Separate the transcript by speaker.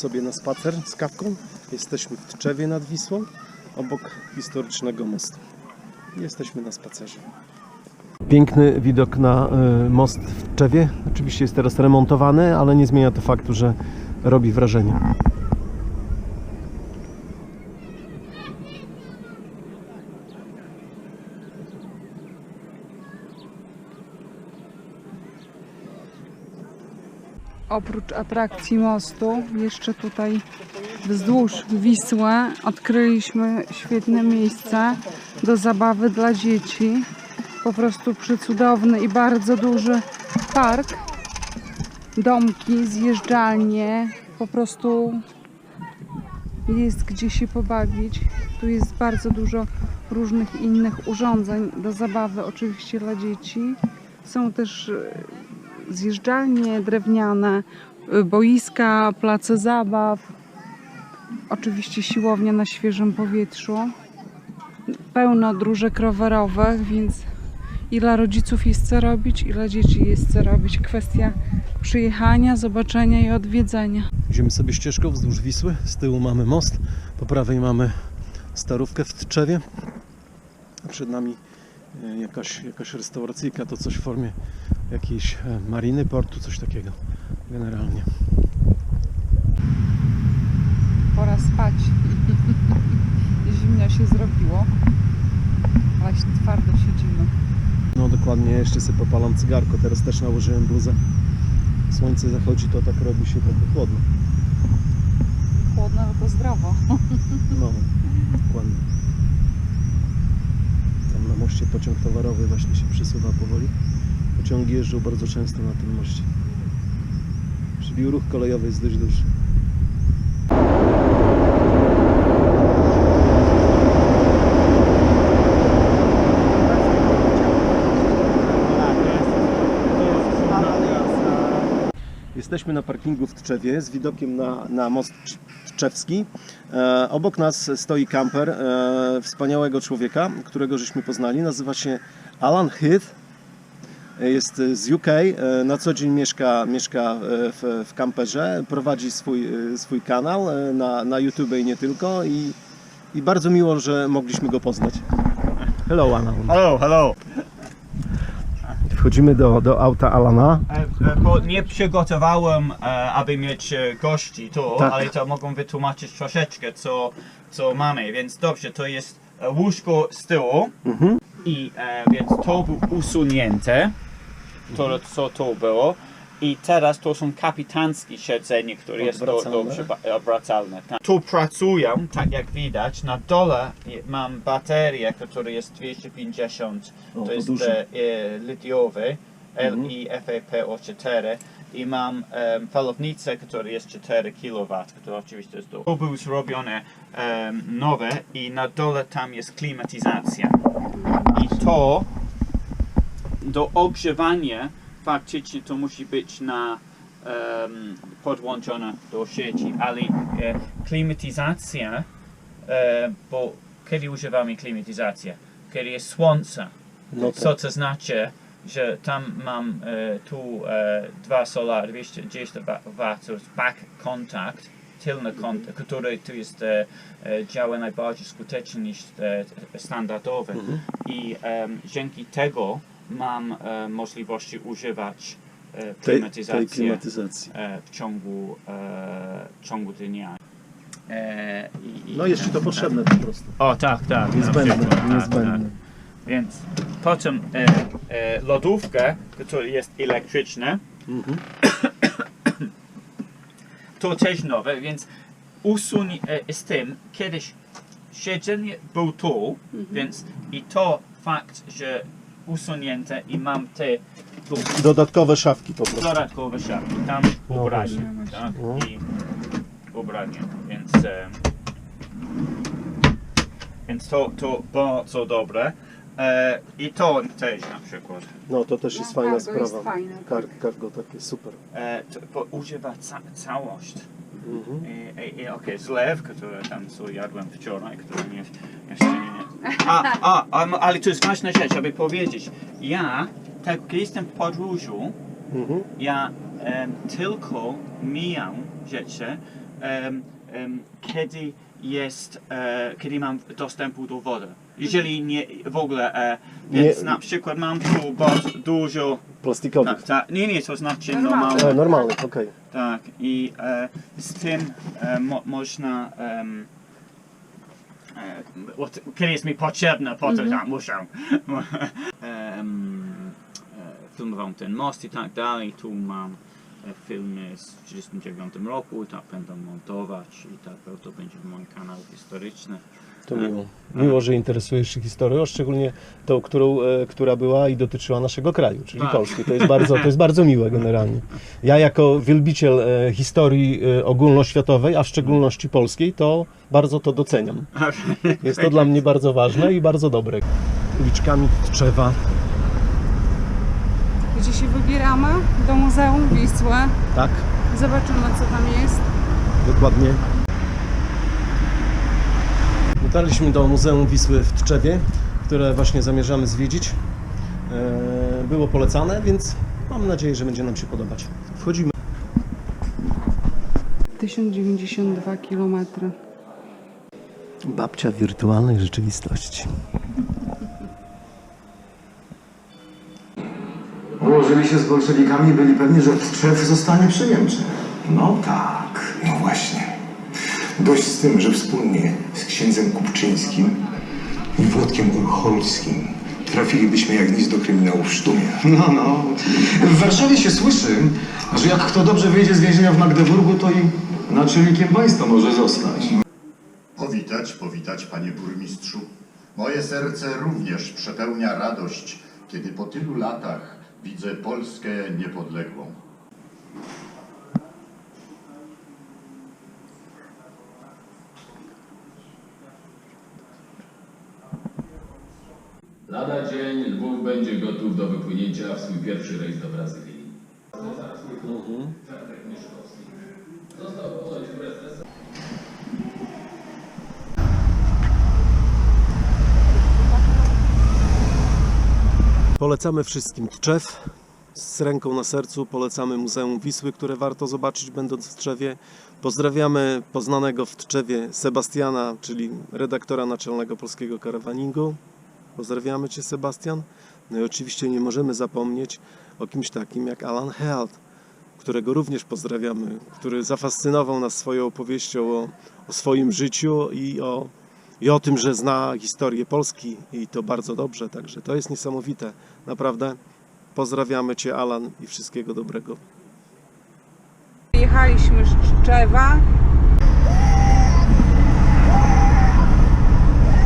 Speaker 1: sobie na spacer z kawką. Jesteśmy w Tczewie nad Wisłą, obok historycznego mostu. Jesteśmy na spacerze. Piękny widok na y, most w Tczewie. Oczywiście jest teraz remontowany, ale nie zmienia to faktu, że robi wrażenie.
Speaker 2: Oprócz atrakcji mostu, jeszcze tutaj wzdłuż Wisły odkryliśmy świetne miejsce do zabawy dla dzieci. Po prostu przecudowny i bardzo duży park. Domki, zjeżdżalnie, po prostu jest gdzie się pobawić. Tu jest bardzo dużo różnych innych urządzeń do zabawy, oczywiście dla dzieci. Są też zjeżdżalnie drewniane, y, boiska, place zabaw, oczywiście siłownia na świeżym powietrzu, pełno dróżek rowerowych, więc i dla rodziców jest co robić, i dla dzieci jest co robić. Kwestia przyjechania, zobaczenia i odwiedzenia.
Speaker 1: Idziemy sobie ścieżką wzdłuż Wisły. Z tyłu mamy most, po prawej mamy starówkę w Tczewie. A przed nami e, jakaś, jakaś restauracyjka, to coś w formie jakiejś e, mariny, portu, coś takiego generalnie.
Speaker 2: Pora spać. Zimno się zrobiło. Właśnie twardo siedzimy.
Speaker 1: No dokładnie, jeszcze sobie popalam cygarko, teraz też nałożyłem bluzę. Słońce zachodzi, to tak robi się trochę chłodno.
Speaker 2: Chłodno, ale to zdrowo.
Speaker 1: No, dokładnie. Tam na moście pociąg towarowy właśnie się przesuwa powoli. Pociągi jeżdżą bardzo często na tym moście. Czyli ruch kolejowy jest dość duży. Jesteśmy na parkingu w Tczewie z widokiem na, na most Tcz- Tczewski. E, obok nas stoi kamper e, wspaniałego człowieka, którego żeśmy poznali. Nazywa się Alan Heath. Jest z UK. E, na co dzień mieszka, mieszka e, w, w kamperze. Prowadzi swój, e, swój kanał na, na YouTube i nie tylko. I, I bardzo miło, że mogliśmy go poznać. Hello Alan.
Speaker 3: Hello, hello.
Speaker 1: Wchodzimy do, do auta Alana.
Speaker 3: Bo nie przygotowałem, aby mieć gości tu,
Speaker 1: Tak.
Speaker 3: ale to mogę wytłumaczyć troszeczkę, co, co mamy. Więc dobrze, to jest łóżko z tyłu
Speaker 1: Mhm.
Speaker 3: i e, więc to było usunięte, to co to było. I teraz to są kapitańskie siedzenie, które jest do, dobrze ba- odwracalne. Tak. Tu pracują, tak jak widać, na dole mam baterię, która jest 250,
Speaker 1: O,
Speaker 3: to jest e, e, litiowy,
Speaker 1: Mhm.
Speaker 3: LiFePO4 i mam um, falownicę, która jest 4 kW, która oczywiście jest do... To był zrobione em, nowe i na dole tam jest klimatyzacja. I to do ogrzewania faktycznie to musi być na em, podłączone do sieci, ale e, klimatyzacja, e, bo kiedy używamy klimatyzacji? Kiedy jest słońce,
Speaker 1: No
Speaker 3: co to znaczy, że tam mam e, tu e, dwa solar 210 watów back kontakt, tylny kontakt, który tu jest e, e, działa najbardziej skutecznie niż e, standardowy. I em, dzięki tego mam e, możliwości używać e,
Speaker 1: tej,
Speaker 3: klimatyzacji
Speaker 1: tej klimatyzacji.
Speaker 3: e, w ciągu, e, ciągu dnia. E, i-
Speaker 1: No jest Ci to potrzebne po prostu.
Speaker 3: o tak, tak.
Speaker 1: Niezbędne,
Speaker 3: na przykład, tak,
Speaker 1: niezbędne.
Speaker 3: tak. Więc potem e, e, lodówka, która jest elektryczna,
Speaker 1: Mhm.
Speaker 3: to też nowe, więc usuń e, z tym, kiedyś siedzenie było tu, więc i to fakt, że usunięte i mam te tu
Speaker 1: Dodatkowe szafki po prostu.
Speaker 3: dodatkowe szafki, tam
Speaker 1: No
Speaker 3: ubranie,
Speaker 2: właśnie.
Speaker 3: tak,
Speaker 1: No.
Speaker 3: i ubranie, więc e, więc to, to bardzo dobre. E, I to też na przykład.
Speaker 1: No to też jest
Speaker 2: No,
Speaker 1: fajna
Speaker 2: cargo jest
Speaker 1: sprawa.
Speaker 2: fajne, tak.
Speaker 1: cargo takie super.
Speaker 3: E, to, bo używa ca całość.
Speaker 1: Mhm.
Speaker 3: I, i, i okej, zlew, który tam co jadłem wczoraj, który nie, jeszcze. A, a, a, ale to jest ważna rzecz, aby powiedzieć. Ja, tak jak jestem w podróżu,
Speaker 1: Mhm.
Speaker 3: ja em, tylko mijam rzeczy, em, em, kiedy jest, e, kiedy mam dostępu do wody. Jeżeli nie w ogóle, e, więc
Speaker 1: Nie-
Speaker 3: na przykład mam tu bardzo dużo,
Speaker 1: Plastikowy.
Speaker 3: tak, tak, nie, nie, to znaczy
Speaker 2: Normalne.
Speaker 3: normalne.
Speaker 1: E, normalny, okej.
Speaker 3: Tak, i e, z tym e, mo, można. em, e, what- kiedy jest mi potrzebne, po to tak muszę. Em, e, filmowałem ten most i tak dalej. Tu mam e, filmy z 1939 roku i tak będę montować i tak to będzie mój kanał historyczny.
Speaker 1: To miło. Miło, że interesujesz się historią, szczególnie tą, którą, e, która była i dotyczyła naszego kraju, czyli
Speaker 3: Tak.
Speaker 1: Polski. To jest bardzo, to jest bardzo miłe generalnie. Ja jako wielbiciel e, historii e, ogólnoświatowej, a w szczególności polskiej, to bardzo to doceniam. Jest to dla mnie bardzo ważne i bardzo dobre. Uliczkami Tczewa.
Speaker 2: Gdzie się wybieramy? Do Muzeum Wisły.
Speaker 1: Tak,
Speaker 2: Zobaczymy, co tam jest.
Speaker 1: dokładnie. Dotarliśmy do Muzeum Wisły w Tczewie, które właśnie zamierzamy zwiedzić. E, Było polecane, więc mam nadzieję, że będzie nam się podobać. Wchodzimy.
Speaker 2: 1092 km.
Speaker 1: Babcia wirtualnej rzeczywistości.
Speaker 4: Ułożyli się z bolszewikami i byli pewni, że Tczew zostanie przy Niemczech.
Speaker 5: No tak, no właśnie. Dość z tym, że wspólnie z księdzem Kupczyńskim i Włodkiem Urcholskim trafilibyśmy jak nic do kryminału w sztumie.
Speaker 4: No, no. W Warszawie się słyszy, że jak kto dobrze wyjdzie z więzienia w Magdeburgu, to i naczelnikiem państwa może zostać.
Speaker 6: Powitać, powitać, panie burmistrzu. Moje serce również przepełnia radość, kiedy po tylu latach widzę Polskę niepodległą.
Speaker 7: Lada dzień Lwów będzie gotów do wypłynięcia w swój pierwszy rejs do Brazylii.
Speaker 1: Polecamy wszystkim Tczew. Z ręką na sercu polecamy Muzeum Wisły, które warto zobaczyć będąc w Tczewie. Pozdrawiamy poznanego w Tczewie Sebastiana, czyli redaktora naczelnego polskiego karawaningu. Pozdrawiamy Cię Sebastian. No i oczywiście nie możemy zapomnieć o kimś takim jak Alan Held, którego również pozdrawiamy, który zafascynował nas swoją opowieścią o, o swoim życiu i o, i o tym, że zna historię Polski i to bardzo dobrze, także to jest niesamowite, naprawdę. Pozdrawiamy Cię Alan i wszystkiego dobrego.
Speaker 2: Jechaliśmy z Tczewa